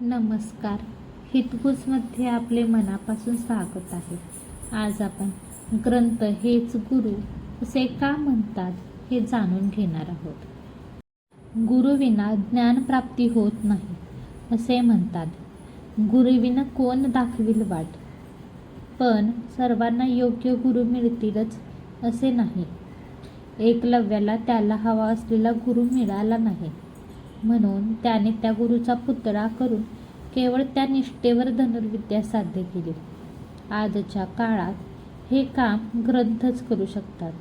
नमस्कार. हितगुजमध्ये आपले मनापासून स्वागत आहे. आज आपण ग्रंथ हेच गुरु असे का म्हणतात हे जाणून घेणार आहोत. गुरुविना ज्ञानप्राप्ती होत नाही असे म्हणतात. गुरुविना कोण दाखविल वाट? पण सर्वांना योग्य गुरु मिळतीलच असे नाही. एकलव्याला त्याला हवा असलेला गुरु मिळाला नाही. म्हणून त्याने त्या गुरुचा पुतळा करून केवळ त्या निष्ठेवर धनुर्विद्या साध्य केली. आजच्या काळात हे काम ग्रंथच करू शकतात.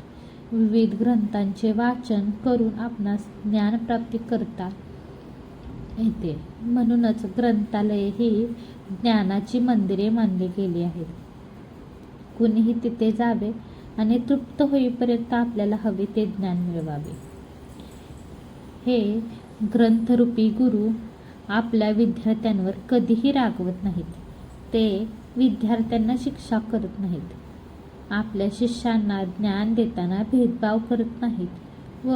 विविध ग्रंथांचे वाचन करून आपणास ज्ञानप्राप्ती करता येते. म्हणूनच ग्रंथालये ही ज्ञानाची मंदिरे मानली गेली आहेत. कुणीही तिथे जावे आणि तृप्त होईपर्यंत आपल्याला हवे ते ज्ञान मिळवावे. हे ग्रंथरूपी गुरु आपल्या विद्यार्थ्यांवर कधीही रागवत नाहीत. ते विद्यार्थ्यांना शिक्षा करत नाहीत. आपल्या शिष्यांना ज्ञान देताना भेदभाव करत नाहीत व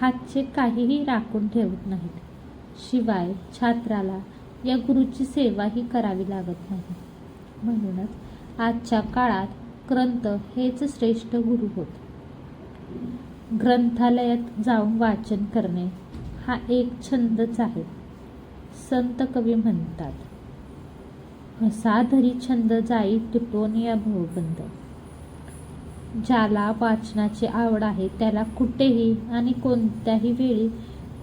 हातचे काहीही राखून ठेवत नाहीत. शिवाय छात्राला या गुरुची सेवाही करावी लागत नाही. म्हणूनच आजच्या काळात ग्रंथ हेच श्रेष्ठ गुरु होत. ग्रंथालयात जाऊन वाचन करणे हा एक छंदच आहे. संत कवी म्हणतात असाधरी छंद जाई तुटून या भवबंद ज्याला वाचनाची आवड आहे त्याला कुठेही आणि कोणत्याही वेळी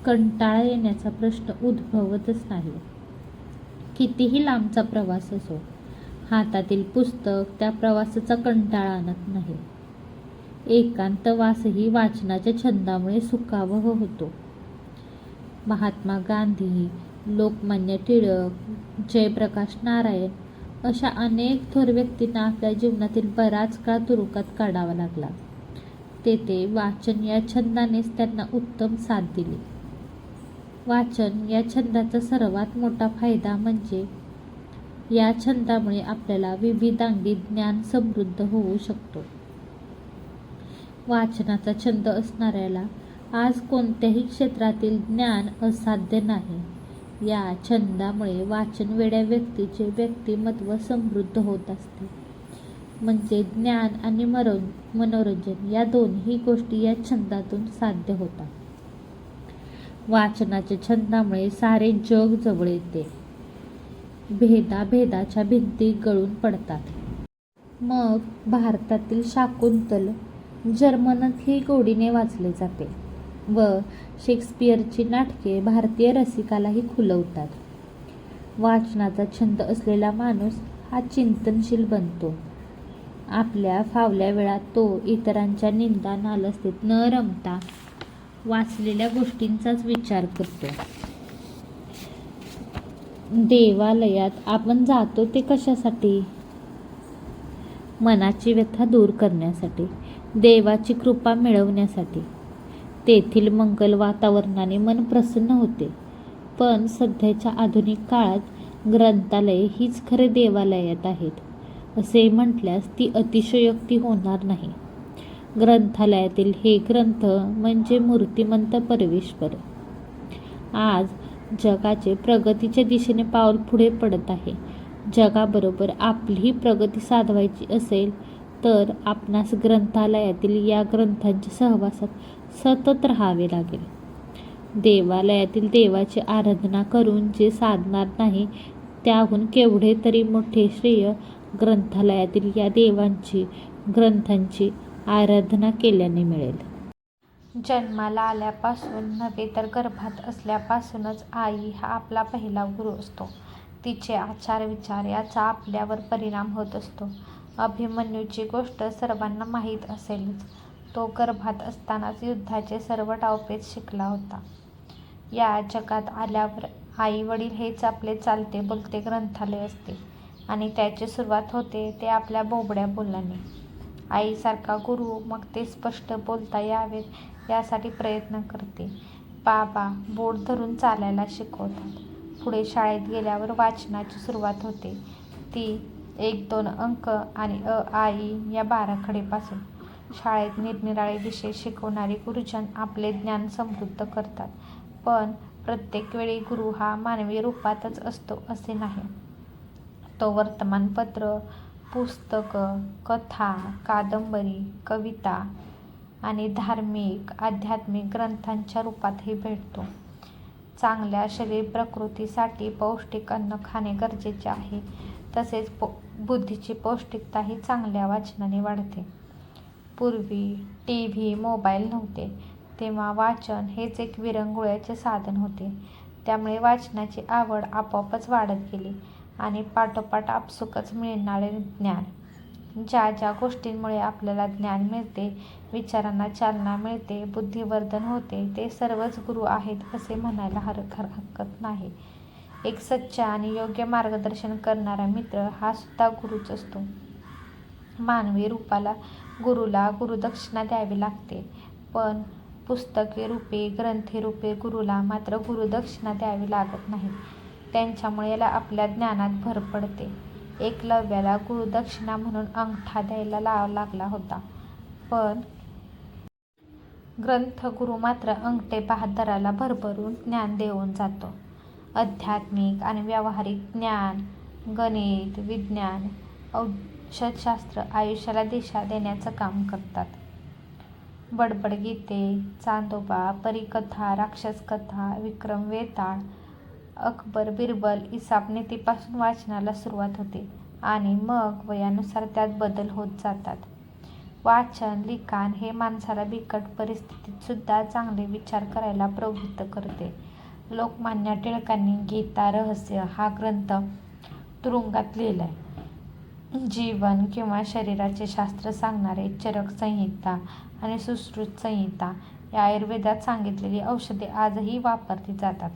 कंटाळा येण्याचा प्रश्न उद्भवतच नाही. कितीही लांबचा प्रवास असो हातातील पुस्तक त्या प्रवासाचा कंटाळा आणत नाही. एकांतवासही वाचनाच्या छंदामुळे सुखावह होतो. महात्मा गांधी लोकमान्य टिळक जयप्रकाश नारायण अशा अनेक थोर व्यक्तींना आपल्या जीवनातील बराच काळ तुरुकात काढावा लागला. तेथे वाचन या छंदानेच त्यांना उत्तम साथ दिली. वाचन या छंदाचा सर्वात मोठा फायदा म्हणजे या छंदामुळे आपल्याला विविधांगी ज्ञान समृद्ध होऊ शकतो. वाचनाचा छंद असणाऱ्याला आज कोणत्याही क्षेत्रातील ज्ञान असाध्य नाही. या छंदामुळे वाचनवेड्या व्यक्तीचे व्यक्तिमत्व समृद्ध होत असते. म्हणजे ज्ञान आणि मरो मनोरंजन या दोन्ही गोष्टी या छंदातून साध्य होतात. वाचनाच्या छंदामुळे सारे जग जवळ येते. भेदाभेदाच्या भिंती गळून पडतात. मग भारतातील शाकुंतल जर्मनातही गोडीने वाचले जाते. व शेक्सपियरची नाटके भारतीय रसिकालाही खुलवतात. वाचनाचा छंद असलेला माणूस हा चिंतनशील बनतो. आपल्या फावल्या वेळात तो इतरांच्या निंदा नालस्थित न रमता वाचलेल्या गोष्टींचाच विचार करतो. देवालयात आपण जातो ते कशासाठी? मनाची व्यथा दूर करण्यासाठी देवाची कृपा मिळवण्यासाठी. तेथील मंगल वातावरणाने मन प्रसन्न होते. पण सध्याच्या आधुनिक काळात ग्रंथालये हीच खरे देवालयात आहेत असे म्हटल्यास ती अतिशयोक्ती होणार नाही. ग्रंथालयातील हे ग्रंथ म्हणजे मूर्तिमंत परमेश्वर. आज जगाचे प्रगतीच्या दिशेने पाऊल पुढे पडत आहे. जगाबरोबर आपलीही प्रगती साधवायची असेल तर आपणास ग्रंथालयातील या ग्रंथांच्या सहवासात सतत राहावे लागेल. देवालयातील देवाची आराधना करून जे साधणार नाही त्याहून केवढे तरी मोठे श्रेय ग्रंथालयातील या देवांची ग्रंथांची आराधना केल्याने मिळेल. जन्माला आल्यापासून नव्हे तर गर्भात असल्यापासूनच आई हा आपला पहिला गुरु असतो. तिचे आचार विचार याचा आपल्यावर परिणाम होत असतो. अभिमन्यूची गोष्ट सर्वांना माहीत असेलच तो गर्भात असतानाच युद्धाचे सर्व डावपेच शिकला होता. या जगात आल्यावर आई वडील हेच आपले चालते बोलते ग्रंथालय असते आणि त्याची सुरुवात होते ते आपल्या बोबड्या बोलाने आईसारखा गुरु मग ते स्पष्ट बोलता यावेत यासाठी प्रयत्न करते. बाबा बोट धरून चालायला शिकवतात. पुढे शाळेत गेल्यावर वाचनाची सुरुवात होते. ती एक दोन अंक आणि अ आ इ या बाराखडीपासून. शाळेत निरनिराळे विषय शिकवणारे गुरुजन आपले ज्ञान समृद्ध करतात. पण प्रत्येक वेळी गुरु हा मानवी रूपातच असतो असे नाही. तो वर्तमानपत्र पुस्तकं कथा कादंबरी कविता आणि धार्मिक आध्यात्मिक ग्रंथांच्या रूपातही भेटतो. चांगल्या शरीर प्रकृतीसाठी पौष्टिक अन्न खाणे गरजेचे आहे. तसेच पो बुद्धीची पौष्टिकताही चांगल्या वाचनाने वाढते. पूर्वी टी व्ही मोबाईल नव्हते. तेव्हा वाचन हेच एक विरंगुळ्याचे साधन होते. त्यामुळे वाचनाची आवड आपोआपच वाढत गेली आणि पाठोपाठ आपसुकच मिळणारे ज्ञान. ज्या ज्या गोष्टींमुळे आपल्याला ज्ञान मिळते विचारांना चालना मिळते बुद्धिवर्धन होते ते सर्वच गुरु आहेत असे म्हणायला हर हरकत नाही. एक सच्चा आणि योग्य मार्गदर्शन करणारा मित्र हा सुद्धा गुरुच असतो. मानवी रूपाला गुरुला गुरुदक्षिणा द्यावी लागते. पण पुस्तके रूपे ग्रंथी रूपे गुरुला मात्र गुरुदक्षिणा द्यावी लागत नाही त्यांच्यामुळे याला आपल्या ज्ञानात भर पडते. एकलव्याला गुरुदक्षिणा म्हणून अंगठा द्यायला लावा लागला होता. पण ग्रंथगुरू मात्र अंगठे बहादराला भरभरून ज्ञान देऊन जातो. आध्यात्मिक आणि व्यावहारिक ज्ञान गणित विज्ञान औषधशास्त्र आयुष्याला दिशा देण्याचं काम करतात. बडबड गीते चांदोबा परिकथा राक्षसकथा विक्रम वेताळ अकबर बिरबल इसाप नीतीपासून वाचनाला सुरुवात होते आणि मग वयानुसार त्यात बदल होत जातात. वाचन लिखाण हे माणसाला बिकट परिस्थितीत सुद्धा चांगले विचार करायला प्रवृत्त करते. लोकमान्य टिळकांनी गीता रहस्य हा ग्रंथ तुरुंगात लिहिलाय. जीवन किंवा शरीराचे शास्त्र सांगणारे चरक संहिता आणि सुश्रुत संहिता या आयुर्वेदात सांगितलेली औषधे आजही वापरली जातात.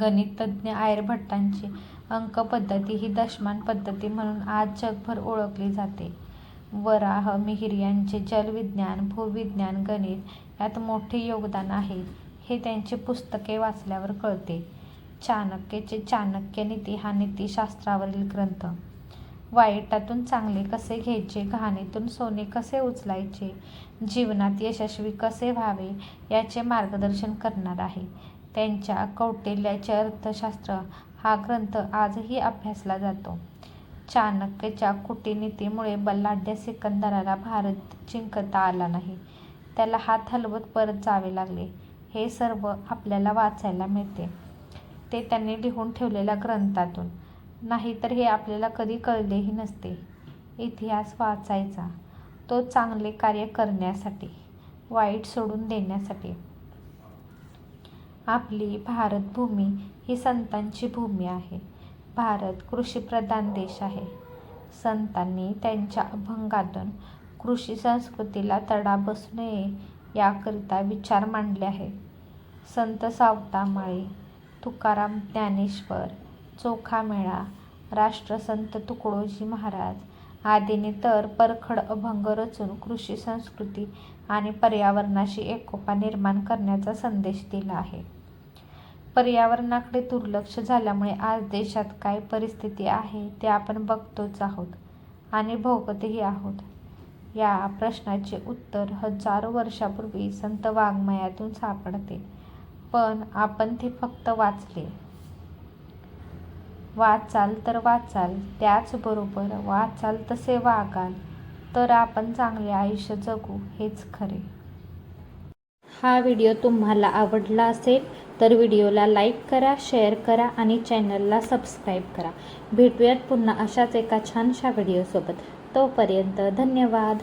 गणितज्ञ आर्यभट्टांची अंक पद्धती ही दशमान पद्धती म्हणून आज जगभर ओळखली जाते. वराह मिहिर यांचे जलविज्ञान भूविज्ञान गणित यात मोठे योगदान आहे. हे त्यांची पुस्तके वाचल्यावर कळते. चाणक्याचे चाणक्य नीती हा नीतिशास्त्रावरील ग्रंथ. वाईटातून चांगले कसे घ्यायचे? घाणीतून सोने कसे उचलायचे? जीवनात यशस्वी कसे व्हावे? याचे मार्गदर्शन करणार आहे. त्यांच्या कौटिल्याचे अर्थशास्त्र हा ग्रंथ आजही अभ्यासला जातो. चाणक्याच्या कूटनीतीमुळे बलाढ्य सिकंदराला भारत जिंकता आला नाही. त्याला हात हलवत परत जावे लागले. हे सर्व आपल्याला वाचायला मिळते. ते त्यांनी लिहून ठेवलेल्या ग्रंथातून. नाहीतर हे आपल्याला कधी कळलेही नसते. इतिहास वाचायचा. तो चांगले कार्य करण्यासाठी वाईट सोडून देण्यासाठी. आपली भारतभूमी ही संतांची भूमी आहे. भारत कृषीप्रधान देश आहे. संतांनी त्यांच्या अभंगातून कृषी संस्कृतीला तडा बसू नये याकरिता विचार मांडले आहेत. संत सावतामाळी तुकाराम ज्ञानेश्वर चोखामेळा राष्ट्रसंत तुकडोजी महाराज आदींनी तर परखड अभंग रचून कृषी संस्कृती आणि पर्यावरणाशी एकोपा निर्माण करण्याचा संदेश दिला आहे. पर्यावरणाकडे दुर्लक्ष झाल्यामुळे आज देशात काय परिस्थिती आहे ते आपण बघतोच आहोत आणि भोगतही आहोत. या प्रश्नाचे उत्तर हजारो वर्षापूर्वी संत वाङ्मयातून सापडते. पण आपण ते फक्त वाचले. वाचाल तर वाचाल त्याचबरोबर वाचाल तसे वागाल तर आपण चांगले आयुष्य जगू हेच खरे. हा व्हिडिओ तुम्हाला आवडला असेल तर व्हिडिओला लाईक करा शेअर करा आणि चॅनलला सबस्क्राईब करा. भेटूयात पुन्हा अशाच एका छानशा व्हिडिओसोबत. तोपर्यंत धन्यवाद.